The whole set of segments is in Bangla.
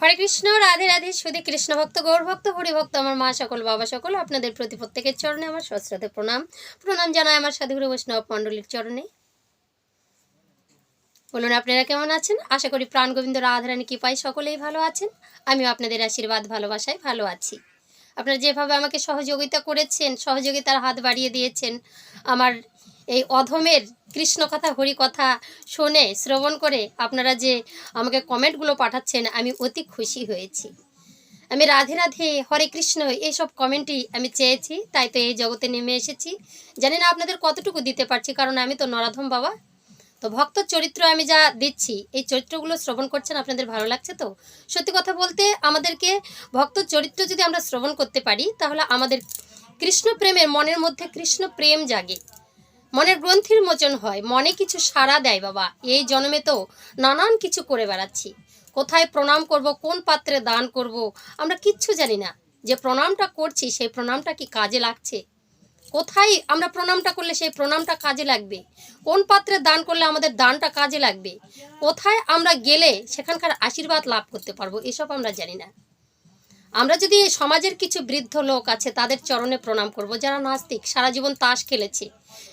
হরে কৃষ্ণ, রাধে রাধে, সুধী কৃষ্ণ ভক্ত গৌরভক্ত ভক্ত আমার মা সকল, বাবা সকল, আপনাদের প্রতি প্রত্যেকের চরণে আমার সশ্রদ্ধে প্রণাম। প্রণাম জানায় আমার সাধুগুরু বৈষ্ণব মণ্ডলীর চরণে। বলুন, আপনারা কেমন আছেন? আশা করি প্রাণ গোবিন্দ রাধারানী কৃপায় সকলেই ভালো আছেন। আমিও আপনাদের আশীর্বাদ, ভালোবাসায় ভালো আছি। আপনারা যেভাবে আমাকে সহযোগিতা করেছেন, সহযোগিতার হাত বাড়িয়ে দিয়েছেন, আমার এই অধমের কৃষ্ণ কথা হরি কথা শুনে, শ্রবণ করে আপনারা যে আমাকে কমেন্টগুলো পাঠাচ্ছেন, আমি অতি খুশি হয়েছি। আমি রাধে রাধে, হরে কৃষ্ণ, এইসব কমেন্টই আমি চেয়েছি, তাই তো এই জগতে নেমে এসেছি। জানি না আপনাদের কতটুকু দিতে পারছি, কারণ আমি তো নরাধম বাবা। তো ভক্ত চরিত্র আমি যা দিচ্ছি, এই চরিত্রগুলো শ্রবণ করছেন, আপনাদের ভালো লাগছে তো? সত্যি কথা বলতে আমাদেরকে ভক্ত চরিত্র যদি আমরা শ্রবণ করতে পারি, তাহলে আমাদের কৃষ্ণ প্রেমের মনের মধ্যে কৃষ্ণ প্রেম জাগে। মনের গ্রন্থির মোচন হয়, মনে কিছু সাড়া দেয় বাবা, এই জন্মে তো নানান কিছু করে বেড়াচ্ছি। কোথায় প্রণাম করব, কোন পাত্রে দান করব, আমরা কিচ্ছু জানি না। যে প্রণামটা করছি, সেই প্রণামটা কি কাজে লাগছে? কোথায় আমরা প্রণামটা করলে সেই প্রণামটা কাজে লাগবে? কোন পাত্রে দান করলে আমাদের দানটা কাজে লাগবে? কোথায় আমরা গেলে সেখানকার আশীর্বাদ লাভ করতে পারব? এসব আমরা জানি না। আমরা যদি সমাজের কিছু বৃদ্ধ লোক আছে, তাদের চরণে প্রণাম করব। যারা নাস্তিক, সারা জীবন তাস খেলেছে,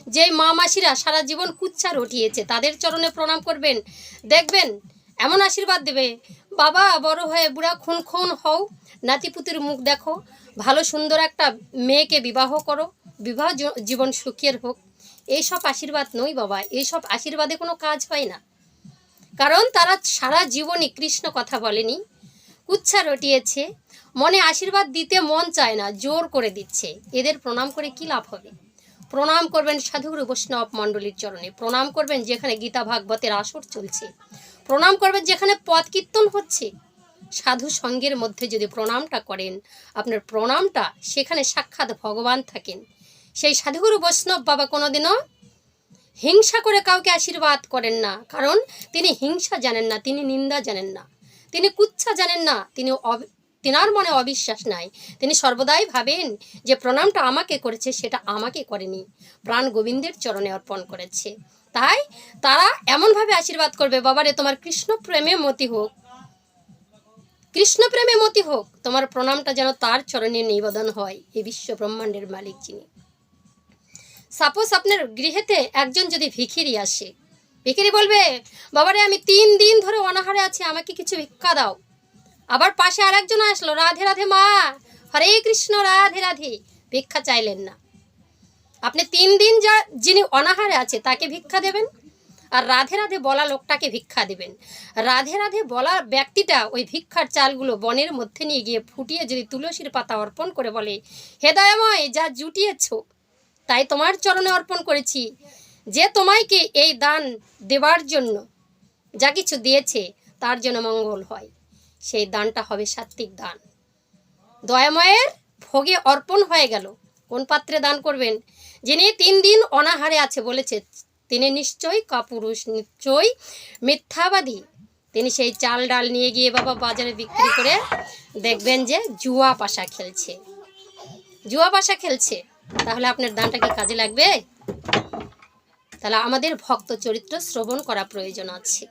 যেই মা মাসিরা সারা জীবন কুচ্ছা রটিয়েছে, তাদের চরণে প্রণাম করবেন। দেখবেন, এমন আশীর্বাদ দেবে, বাবা, বড় হয়ে বুড়া খুন খুন হও, নাতিপুতির মুখ দেখো, ভালো সুন্দর একটা মেয়েকে বিবাহ করো বিবাহ জীবন সুখের হোক, এইসব আশীর্বাদ নই বাবা, এইসব আশীর্বাদে কোনো কাজ হয় না। কারণ তারা সারা জীবনই কৃষ্ণ কথা বলেনি। কুচ্ছা রটিয়েছে, মনে আশীর্বাদ দিতে মন চায় না, জোর করে দিচ্ছে। এদের প্রণাম করে কি লাভ হবে? প্রণাম করবেন সাধুগুরু বৈষ্ণব মণ্ডলীর চরণে, প্রণাম করবেন যেখানে গীতা ভাগবতের আসর চলছে, প্রণাম করবেন যেখানে পদ কীর্তন হচ্ছে। সাধু সঙ্গের মধ্যে যদি প্রণামটা করেন, আপনার প্রণামটা সেখানে সাক্ষাৎ ভগবান থাকেন। সেই সাধুগুরু বৈষ্ণব বাবা কোনোদিনও হিংসা করে কাউকে আশীর্বাদ করেন না। কারণ তিনি হিংসা জানেন না, তিনি নিন্দা জানেন না। তিনি কুচ্ছা জানেন না তিনি তিনার মনে অবিশ্বাস নাই। তিনি সর্বদাই ভাবেন যে প্রণামটা আমাকে করেছে, সেটা আমাকে করেনি। প্রাণ গোবিন্দের চরণে অর্পণ করেছে। তাই তারা এমনভাবে আশীর্বাদ করবে, বাবারে, তোমার কৃষ্ণ প্রেমে মতি হোক। কৃষ্ণ প্রেমে মতি হোক, তোমার প্রণামটা যেন তার চরণে নিবেদন হয় এই বিশ্ব ব্রহ্মাণ্ডের মালিক যিনি। সাপোজ আপনার গৃহেতে একজন যদি ভিখিরি আসে, ভিখিরি বলবে, বাবারে, আমি তিন দিন ধরে অনাহারে আছি, আমাকে কিছু ভিক্ষা দাও। আবার পাশে আরেকজন আসলো, রাধে রাধে মা, হরে কৃষ্ণ, রাধে রাধে। ভিক্ষা চাইলেন না। আপনি তিন দিন যা, যিনি অনাহারে আছে, তাকে ভিক্ষা দেবেন, আর রাধে রাধে বলা লোকটাকে ভিক্ষা দেবেন। রাধে রাধে বলা ব্যক্তিটা ওই ভিক্ষার চালগুলো বনের মধ্যে নিয়ে গিয়ে ফুটিয়ে যদি তুলসীর পাতা অর্পণ করে বলে হেদয়ময় যা জুটিয়েছ তাই তোমার চরণে অর্পণ করেছি যে তোমায়কে এই দান দেবার জন্য যা কিছু দিয়েছে, তার জন্য মঙ্গল হয়। সেই দানটা হবে সাত্বিক দান। দয়াময়ের ভোগে অর্পণ হয়ে গেল। কোন পাত্রে দান করবেন? যিনি তিন দিন অনাহারে আছে বলেছে, তিনি নিশ্চয়ই কাপুরুষ নিশ্চয়ই মিথ্যাবাদী। তিনি সেই চাল ডাল নিয়ে গিয়ে বাবা বাজারে বিক্রি করে দেখবেন যে জুয়া পাশা খেলছে। জুয়া পাশা খেলছে। তাহলে আপনার দানটা কি কাজে লাগবে? তাহলে আমাদের ভক্ত চরিত্র শ্রবণ করা প্রয়োজন আছে।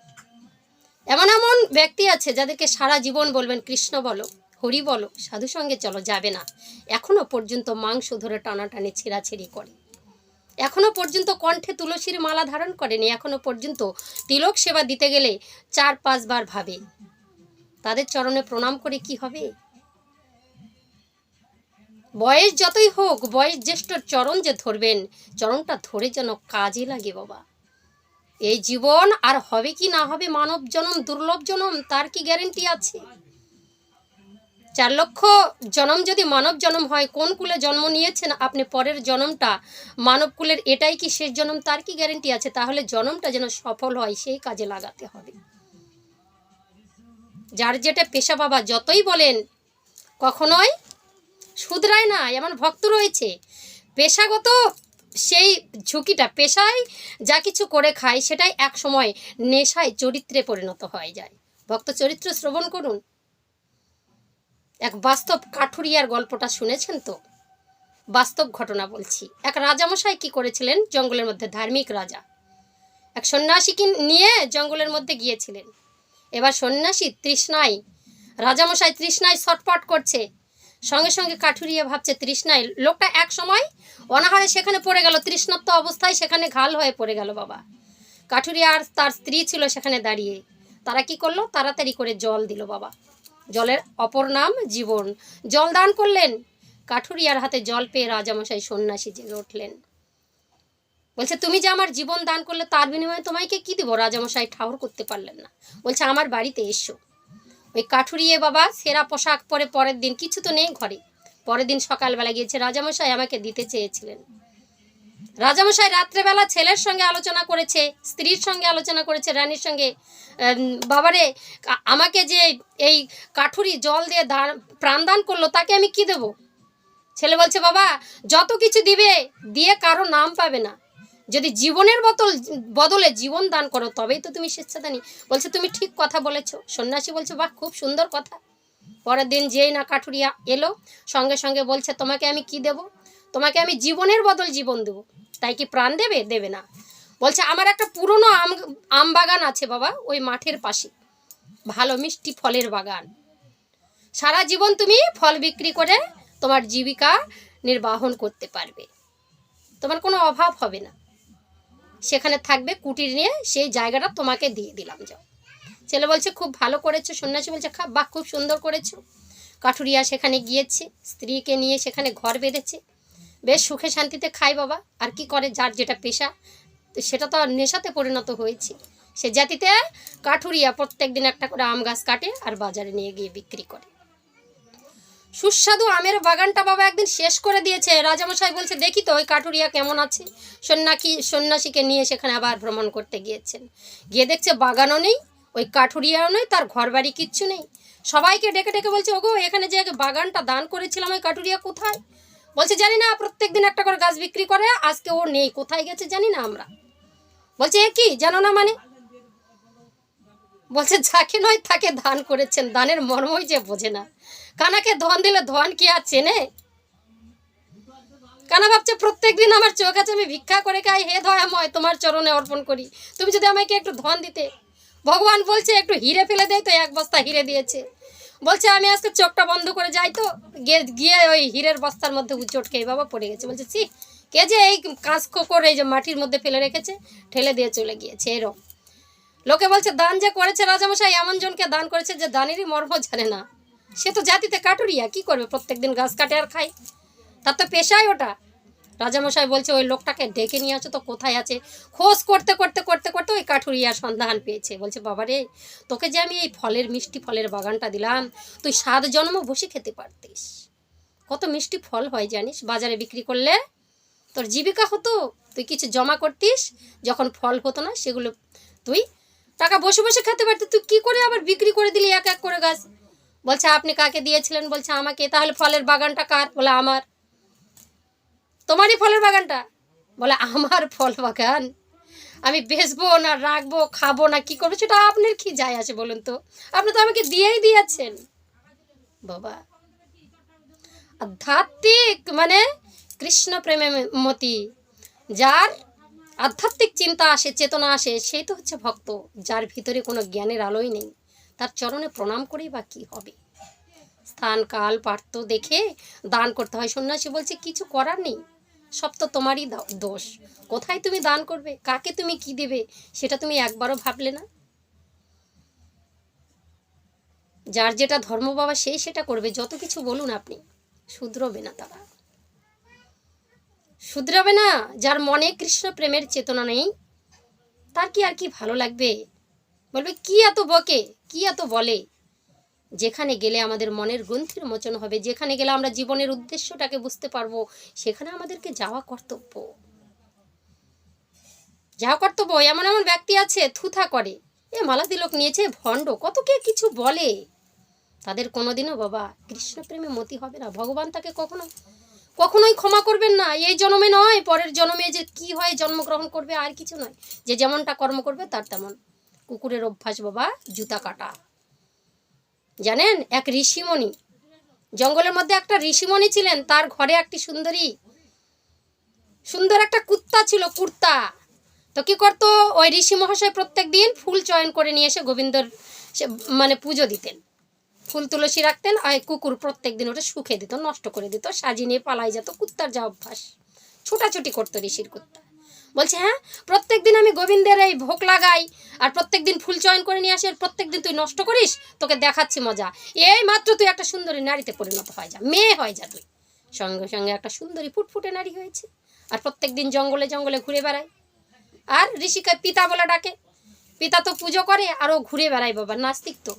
এমন এমন ব্যক্তি আছে যাদেরকে সারা জীবন বলবেন, কৃষ্ণ বলো, হরি বলো, সাধু সঙ্গে চলো, যাবে না। এখনও পর্যন্ত মাংস ধরে টানাটানি ছেঁড়াছেড়ি করে। এখনও পর্যন্ত কণ্ঠে তুলসীর মালা ধারণ করেনি। এখনও পর্যন্ত তিলক সেবা দিতে গেলে চার পাঁচবার ভাবে। তাদের চরণে প্রণাম করে কি হবে? বয়স যতই হোক, বয়স জ্যেষ্ঠ চরণ যে ধরবেন, চরণটা ধরে যেন কাজে লাগে বাবা। এই জীবন আর হবে কি না হবে, মানব জনম, দুর্লভ জনম, তার কি গ্যারেন্টি আছে? চার লক্ষ জনম যদি মানব জনম হয়, কোন কুলে জন্ম নিয়েছেন আপনি পরের জনমটা? মানব কুলের এটাই কি শেষ জনম, তার কি গ্যারেন্টি আছে? তাহলে জনমটা যেন সফল হয়, সেই কাজে লাগাতে হবে। যার যেটা পেশা বাবা, যতই বলেন, কখনোই শুধরায় না, এমন ভক্ত রয়েছে। পেশাগত সেই ঝুঁকিটা, পেশায় যা কিছু করে খায়, সেটাই এক সময় নেশায় চরিত্রে পরিণত হয়ে যায়। ভক্ত চরিত্র শ্রবণ করুন। এক বাস্তব কাঠুরিয়ার গল্পটা শুনেছেন তো? বাস্তব ঘটনা বলছি। এক রাজামশাই কি করেছিলেন? জঙ্গলের মধ্যে, ধার্মিক রাজা। এক সন্ন্যাসীকে নিয়ে জঙ্গলের মধ্যে গিয়েছিলেন? এবার সন্ন্যাসী তৃষ্ণায়, রাজামশাই তৃষ্ণায় ছটপট করছে। সঙ্গে সঙ্গে কাঠুরিয়া ভাবছে তৃষ্ণায়। লোকটা এক সময় অনাহারে সেখানে পড়ে গেল, তৃষ্ণাত্ম অবস্থায় সেখানে ঘাল হয়ে পড়ে গেল বাবা। কাঠুরিয়া আর তার স্ত্রী ছিল সেখানে দাঁড়িয়ে। তারা কি করল? তাড়াতাড়ি করে জল দিল বাবা। জলের অপর নাম জীবন। জল দান করলেন। কাঠুরিয়ার হাতে জল পেয়ে রাজামশাই সন্ন্যাসী জেগে উঠলেন। বলছে, তুমি যে আমার জীবন দান করলে, তার বিনিময়ে তোমাকে কি দেবো? রাজামশাই ঠাউর করতে পারলেন না। বলছে, আমার বাড়িতে এসো। ওই কাঠুরিয়ে বাবা সেরা পোশাক পরে পরের দিন কিছু তো নেই ঘরে। পরের দিন সকালবেলা গিয়েছে রাজামশাই আমাকে দিতে চেয়েছিলেন। রাজামশাই রাত্রেবেলা ছেলের সঙ্গে আলোচনা করেছে, স্ত্রীর সঙ্গে আলোচনা করেছে, রানীর সঙ্গে। বাবারে আমাকে যে এই কাঠুরি জল দিয়ে দান, প্রাণদান করল, তাকে আমি কি দেব? ছেলে বলছে, বাবা, যত কিছু দিবে, দিয়ে কারও নাম পাবে না। যদি জীবনের বদল, বদলে জীবন দান করো, তবেই তো তুমি স্বেচ্ছাদানী। বলছে, তুমি ঠিক কথা বলেছ। সন্ন্যাসী বলছে, বাহ, খুব সুন্দর কথা। পরের দিন যেই না কাঠুরিয়া এলো, সঙ্গে সঙ্গে বলছে, তোমাকে আমি কি দেব? তোমাকে আমি জীবনের বদল জীবন দেবো। তাই কি প্রাণ দেবে? দেবে না। বলছে, আমার একটা পুরনো আম আম বাগান আছে বাবা, ওই মাঠের পাশে। ভালো মিষ্টি ফলের বাগান। সারা জীবন তুমি ফল বিক্রি করে তোমার জীবিকা নির্বাহন করতে পারবে। তোমার কোনো অভাব হবে না। সেখানে থাকবে কুটির নিয়ে সেই জায়গাটা তোমাকে দিয়ে দিলাম, যাও। ছেলে বলছে, খুব ভালো করেছ, সন্ন্যাসী বলছে, খা, বাহ, খুব সুন্দর করেছ। কাঠুরিয়া সেখানে গিয়েছে, স্ত্রীকে নিয়ে সেখানে ঘর বেঁধেছে। বেশ, সুখে শান্তিতে খায় বাবা, আর কি করে যার যেটা পেশা? তো সেটা তো আর নেশাতে পরিণত হয়েছে। সে জাতিতে কাঠুরিয়া প্রত্যেক দিন একটা করে আম গাছ কাটে আর বাজারে নিয়ে গিয়ে বিক্রি করে। সুস্বাদু আমের বাগানটা বাবা একদিন শেষ করে দিয়েছে। রাজামশাই বলছে, দেখি তো ওই কাঠুরিয়া কেমন আছে? সন্ন্যাসী সন্ন্যাসীকে নিয়ে সেখানে আবার ভ্রমণ করতে গিয়েছেন। গিয়ে দেখছে বাগানও নেই, ওই কাঠুরিয়াও নেই, তার ঘর বাড়ি কিচ্ছু নেই। সবাইকে ডেকে ডেকে বলছে, ওগো, এখানে যে বাগানটা দান করেছিলাম, ওই কাঠুরিয়া কোথায়? বলছে, জানি না প্রত্যেক দিন একটা করে গাছ বিক্রি করে, আজকে ও নেই, কোথায় গেছে জানি না আমরা। বলছে, এ কি, জানো না মানে? বলছে, যাকে নয় তাকে দান করেছেন, দানের মর্মই যে বোঝে না। কানাকে ধন দিলে ধন কি আর চেনে? কানা ভাবছে, প্রত্যেক দিন আমার চোখ আছে, আমি ভিক্ষা করে খাই। হে দয়াময়, তোমার চরণে অর্পণ করি। তুমি যদি আমাকে একটু ধন দিতে, ভগবান বলছে, একটু হিরে ফেলে দেয় তো এক বস্তা হিরে দিয়েছে। বলছে, আমি আজকে চোখটা বন্ধ করে যাই তো। গিয়ে ওই হীরের বস্তার মধ্যে উচট খেয়ে বাবা পড়ে গেছে। বলছে সি কে যে এই কাঁচ করে এই যে মাটির মধ্যে ফেলে রেখেছে, ঠেলে দিয়ে চলে গিয়েছে এরকম লোকে বলছে, দান যে করেছে রাজামশাই, এমন জনকে দান করেছে যে দানেরই মর্ম জানে না। সে তো জাতিতে কাটুরিয়া, কি করবে? প্রত্যেকদিন গাছ কাটে আর খায়। তার তো পেশাই ওটা। রাজামশাই বলছে, ওই লোকটাকে ডেকে নিয়ে আসো তো, কোথায় আছে? খোঁজ করতে করতে করতে করতে ওই কাঠুরিয়ার সন্ধান পেয়েছে। বলছে বাবা রে তোকে যে আমি এই ফলের, মিষ্টি ফলের বাগানটা দিলাম, তুই সাত জন্ম বসে খেতে পারতিস। কত মিষ্টি ফল হয় জানিস? বাজারে বিক্রি করলে তোর জীবিকা হতো, তুই কিছু জমা করতিস, যখন ফল হতো না, সেগুলো তুই টাকা বসে বসে খেতে পারতি। তুই কি করে আবার বিক্রি করে দিলি এক এক করে গাছ? বলছে, আপনি কাকে দিয়েছিলেন? বলছে, আমাকে। তাহলে ফলের বাগানটা কার? বলে, আমার। তোমারই ফলের বাগানটা? বলে, আমার ফল বাগান। আমি বেচবো না, রাখব, খাব না, কি করব? সেটা আপনার কি যায় আছে বলুন তো? আপনি তো আমাকে দিয়েই দিয়েছেন। বাবা। আধ্যাত্মিক মানে কৃষ্ণ প্রেমে মতি, যার আধ্যাত্মিক চিন্তা আসে, চেতনা আসে সেই তো হচ্ছে ভক্ত, যার ভিতরে কোনো জ্ঞানের আলোই নেই। তার চরণে প্রণাম করেই বা কী হবে? স্থান, কাল, পার্থ দেখে দান করতে হয়। সন্ন্যাসী বলছে, কিছু করার নেই। সব তো তোমারই দোষ। কোথায় তুমি দান করবে? কাকে তুমি কি দেবে? সেটা তুমি একবারও ভাবলে না? যার যেটা ধর্ম বাবা সেই সেটা করবে। যত কিছু বলুন আপনি, শুধরবে না তারা। শুধরাবে না, যার মনে কৃষ্ণ প্রেমের চেতনা নেই, তার কি আর কি ভালো লাগবে? বলবে, কি এত বকে? কি এত বলে? যেখানে গেলে আমাদের মনের গ্রন্থির মোচন হবে, যেখানে গেলে আমরা জীবনের উদ্দেশ্যটাকে বুঝতে পারব, সেখানে আমাদেরকে যাওয়া কর্তব্য। যাওয়া কর্তব্য, এমন এমন ব্যক্তি আছে, থুথা করে। এ মালা তিলক নিয়েছে, ভণ্ড, কত কে কিছু বলে? তাদের কোনোদিনও বাবা কৃষ্ণ প্রেমে মতি হবে না, ভগবান তাকে কখনো, কখনোই ক্ষমা করবেন না। এই জন্মে নয়, পরের জন্মে যে কি হয়, জন্মগ্রহণ করবে আর কিছু নয়। যে যেমনটা কর্ম করবে, তার তেমন কুকুরের অভ্যাস বাবা, জুতা কাটা। জানেন? এক ঋষিমণি। জঙ্গলের মধ্যে একটা ঋষিমণি ছিলেন, তার ঘরে একটি সুন্দরী। সুন্দর একটা কুত্তা ছিল, কুর্তা। তো কি করতো? ওই ঋষি মহাশয় প্রত্যেক দিন ফুল চয়ন করে নিয়ে এসে গোবিন্দর মানে পুজো দিতেন। ফুল তুলসী রাখতেন, আর কুকুর প্রত্যেক দিন ওটা শুকে দিত, নষ্ট করে দিত, সাজিয়ে নিয়ে পালাই যেত। কুত্তার যা অভ্যাস। ছোটাছুটি করতো ঋষির কুত্তা। বলছে হ্যাঁ প্রত্যেক দিন আমি গোবিন্দের এই ভোগ লাগাই আর প্রত্যেক দিন ফুল চয়ন করে নিয়ে আসি আর প্রত্যেক দিন তুই নষ্ট করিস, তোকে দেখাচ্ছি মজা। এই মাত্র তুই একটা সুন্দরী নারীতে পরিণত হয়ে যা, মেয়ে হয়ে যা তুই। সঙ্গে সঙ্গে একটা সুন্দরী ফুটফুটে নারী হয়েছে আর প্রত্যেক দিন জঙ্গলে জঙ্গলে ঘুরে বেড়ায়। আর ঋষিকে পিতা বলে ডাকে। পিতা তো পুজো করে আর ও ঘুরে বেড়ায় বাবা, নাস্তিক তো।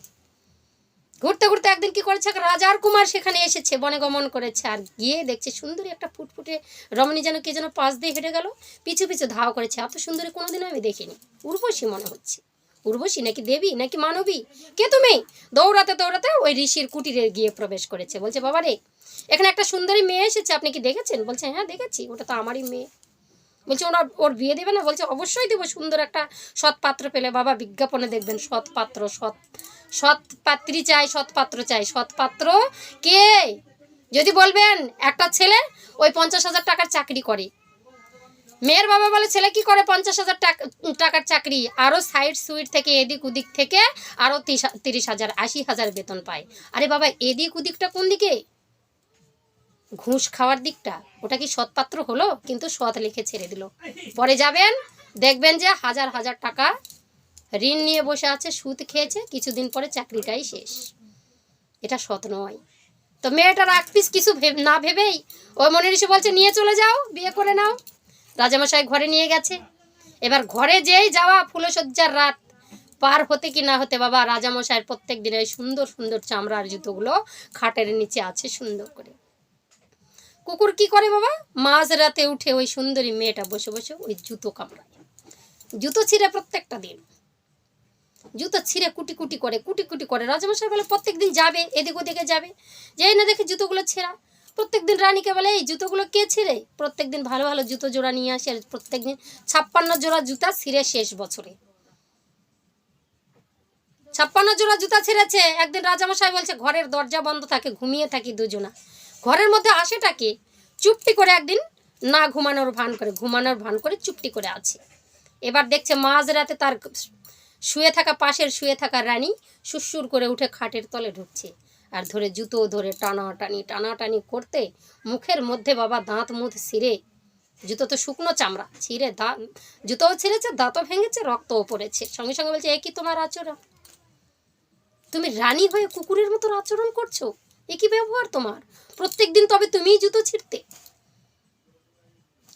ঘুরতে ঘুরতে একদিন কি করেছে? রাজার কুমার সেখানে এসেছে, বনে গমন করেছে। আর গিয়ে দেখছে সুন্দরী একটা ফুটফুটে রমণী যেন কে যেন পাশ দিয়ে হেঁটে গেল, পিছু পিছু ধাও করেছে। এত সুন্দরী কোনোদিনও আমি দেখিনি। উর্বশী মনে হচ্ছে। উর্বশী নাকি দেবী, নাকি মানবী? কে তুমি? দৌড়াতে দৌড়াতে ওই ঋষির কুটিরে গিয়ে প্রবেশ করেছে। বলছে বাবা রে এখানে একটা সুন্দরী মেয়ে এসেছে, আপনি কি দেখেছেন? বলছে হ্যাঁ দেখেছি। ওটা তো আমারই মেয়ে। বলছে ওরা ওর বিয়ে দেবে না? বলছে, অবশ্যই দেবো। সুন্দর একটা সৎ পাত্র পেলে বাবা বিজ্ঞাপনে দেখবেন, সৎ পাত্র, সৎ সৎ পাত্রী চাই, সৎ পাত্র চাই। সৎ পাত্র কে? যদি বলবেন, একটা ছেলে ওই পঞ্চাশ হাজার টাকার চাকরি করে। মেয়ের বাবা বলে, ছেলে কি করে পঞ্চাশ হাজার টাকা, টাকার চাকরি? আরও সাইড সুইট থেকে, এদিক ওদিক থেকে আরও তিরিশ হাজার, আশি হাজার বেতন পায়। আরে বাবা, এদিক ওদিকটা কোন দিকে? ঘুষ খাওয়ার দিকটা। ওটা কি সৎপাত্র হলো? কিন্তু সৎ লিখে ছেড়ে দিল। পরে যাবেন, দেখবেন যে হাজার হাজার টাকা ঋণ নিয়ে বসে আছে, সুদ খেয়েছে, কিছুদিন পরে চাকরিটাই শেষ। এটা সৎ নয়। তো মেয়েটার এক পিস কিছু না ভেবেই ওই মনে এসে বলছে, নিয়ে চলে যাও, বিয়ে করে নাও। রাজামশাই ঘরে নিয়ে গেছে। এবার ঘরে যেই যাওয়া ফুলসজ্জার রাত, পার হতে কি না হতে বাবা, রাজামশাইয়ের প্রত্যেক দিন সুন্দর সুন্দর চামড়ার জুতোগুলো খাটের নিচে আছে সুন্দর করে। কুকুর কি করে বাবা? মাঝ রাতে উঠে ওই সুন্দরী মেয়েটা বসে বসে ওই জুতো কামড়ায়। জুতো ছিঁড়ে প্রত্যেকটা দিন। জুতো ছিঁড়ে কুটি কুটি করে, কুটি কুটি করে। রাজামশাই বলে, প্রত্যেক দিন যাবে, এদিক ওদিকে যাবে। যেই না দেখে জুতোগুলো ছেঁড়া। প্রত্যেক দিন রানীকে বলে, এই জুতোগুলো কে ছিঁড়ে? প্রত্যেক দিন ভালো ভালো জুতো জোড়া নিয়ে আসে প্রত্যেক দিন ছাপ্পান্ন জোড়া জুতা ছিঁড়ে শেষ বছরে। ছাপ্পান্ন জোড়া জুতা ছেড়েছে। একদিন রাজামশাই বলছে, ঘরের দরজা বন্ধ থাকে, ঘুমিয়ে থাকি দুজনা। ঘরের মধ্যে আসেটাকে চুপটি করে একদিন না ঘুমানোর ভান করে, ঘুমানোর ভান করে চুপটি করে আছে। এবার দেখছে মাঝ রাতে তার শুয়ে থাকা পাশের শুয়ে থাকা রানী সুরসুর করে উঠে খাটের তলে ঢুকছে আর ধরে জুতো ধরে টানাটানি টানাটানি করতে মুখের মধ্যে বাবা দাঁত মুখ ছিঁড়ে, জুতো তো শুকনো চামড়া, ছিঁড়ে দাঁত জুতোও ছিঁড়েছে, দাঁতও ভেঙেছে, রক্তও পড়েছে। সঙ্গে সঙ্গে বলছে, এ কি তোমার আচরণ? তুমি রানী হয়ে কুকুরের মতো আচরণ করছ? কি ব্যবহার তোমার। প্রত্যেক দিন তবে তুমিই জুতো ছিঁড়তে।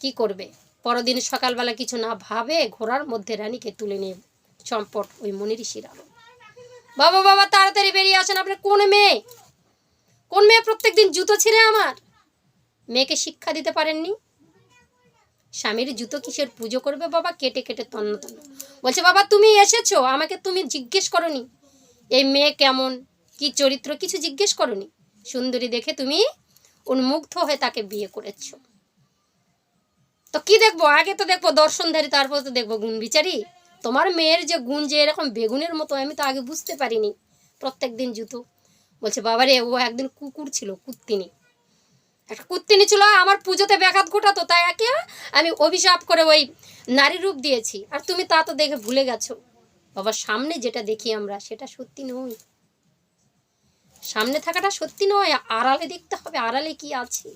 কি করবে? পরদিন সকালবেলা কিছু না ভাবে ঘোড়ার মধ্যে রানীকে তুলে নিয়ে চম্পট ওই মনি ঋষির আলো। বাবা বাবা, তাড়াতাড়ি বেরিয়ে আসেন আপনার কোন মেয়ে? কোন মেয়ে প্রত্যেক দিন জুতো ছিঁড়ে আমার? মেয়েকে শিক্ষা দিতে পারেননি? স্বামীর জুতো কিসের পুজো করবে বাবা? কেটে কেটে, তন্ন তন্ন। বলছে, বাবা, তুমি এসেছ। আমাকে তুমি জিজ্ঞেস করনি। এই মেয়ে কেমন? কি চরিত্র? কিছু জিজ্ঞেস করনি? সুন্দরী দেখে তুমি উন্মুগ্ধ হয়ে তাকে বিয়ে করেছ। তো কি দেখব? আগে তো দেখব দর্শনধারী, তারপর তো দেখব গুণ বিচারি। তোমার মেয়ের যে গুণ যে এরকম বেগুনের মতো, আমি তো আগে বুঝতে পারিনি। প্রত্যেক দিন জুতো বলছে, বাবারে, ও একদিন কুকুর ছিল, কুত্তিনি। একটা কুত্তিনি ছিল, আমার পুজোতে ব্যাঘাত ঘটাতো, তাই একে আমি অভিশাপ করে ওই নারী রূপ দিয়েছি। আর তুমি তা তো দেখে ভুলে গেছো। বাবার সামনে যেটা দেখি আমরা, সেটা সত্যি নয়। সামনে থাকাটা সত্যি নয়, আড়ালে দেখতে হবে, আড়ালে কি আছে?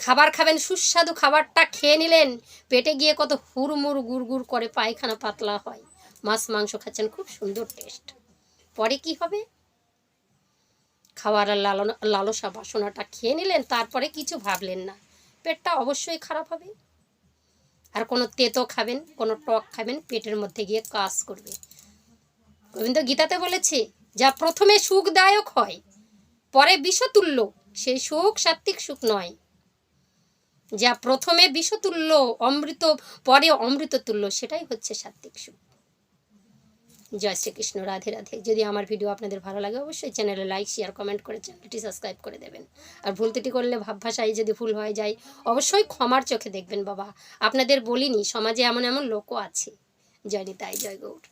খাবার খাবেন, সুস্বাদু খাবারটা খেয়ে নিলেন, পেটে গিয়ে কত হুড়মুড়, গুড়গুড় করে পায়খানা পাতলা হয়। মাছ, মাংস খাচ্ছেন, খুব সুন্দর টেস্ট। পরে কি হবে? খাওয়ার লালন, লালসা বাসনাটা খেয়ে নিলেন, তারপরে কিছু ভাবলেন না। পেটটা অবশ্যই খারাপ হবে। আর কোনো তেতো খাবেন, কোনো টক খাবেন, পেটের মধ্যে গিয়ে কাজ করবে। গোবিন্দ গীতাতে বলেছে যা প্রথমে সুখদায়ক হয়, পরে বিষতুল্য। সেই সুখ সাত্বিক সুখ নয়। যা প্রথমে বিষতুল্য অমৃত, পরে অমৃত তুল্য সেটাই হচ্ছে সাত্বিক সুখ। জয় শ্রীকৃষ্ণ, রাধে রাধে। যদি আমার ভিডিও আপনাদের ভালো লাগে, অবশ্যই চ্যানেলে লাইক শেয়ার কমেন্ট করে চ্যানেলটি সাবস্ক্রাইব করে দেবেন। আর ভুল ত্রুটি করলে ভাব ভাষায় যদি ভুল হয়ে যায়, অবশ্যই ক্ষমার চোখে দেখবেন, বাবা। আপনাদের বলিনি, সমাজে এমন এমন লোকও আছে। জয় নিতাই, জয় গৌর।